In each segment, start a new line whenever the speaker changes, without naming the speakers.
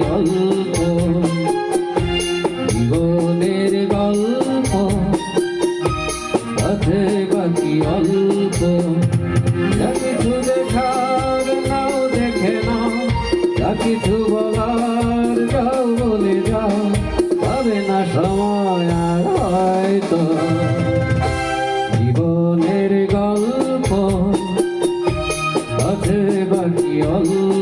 অল্প জীবনের গল্প আছে বাকি অল্প। কিছু দেখার নাও দেখে যা কিছু বলার যাও বলে যাও পাবে না সময় আর হয়তো। জীবনের গল্প আছে বাকি অল্প।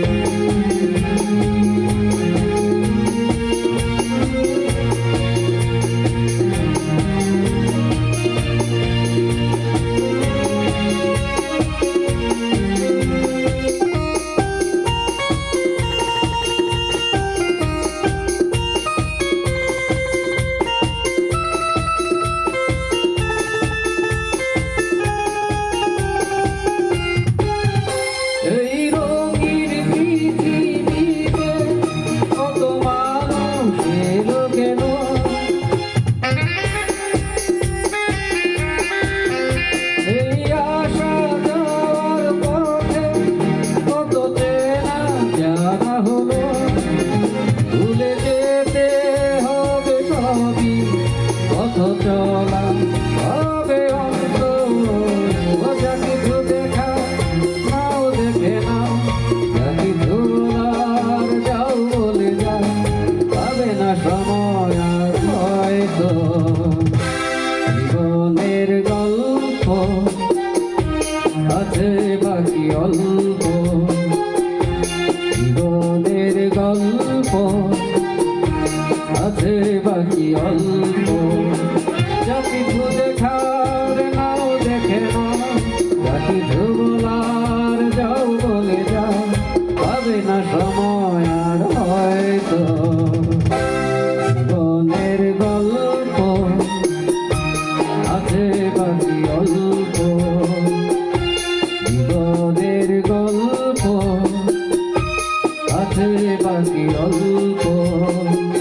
thank you আছে বাকি অল্প। জীবনের গল্প আছে বাকি অল্প। নাও, দেখে যাও বলে যাও পাবে না সময় আর হয়তো। গল্প আছে বাকি অল্প। জীবন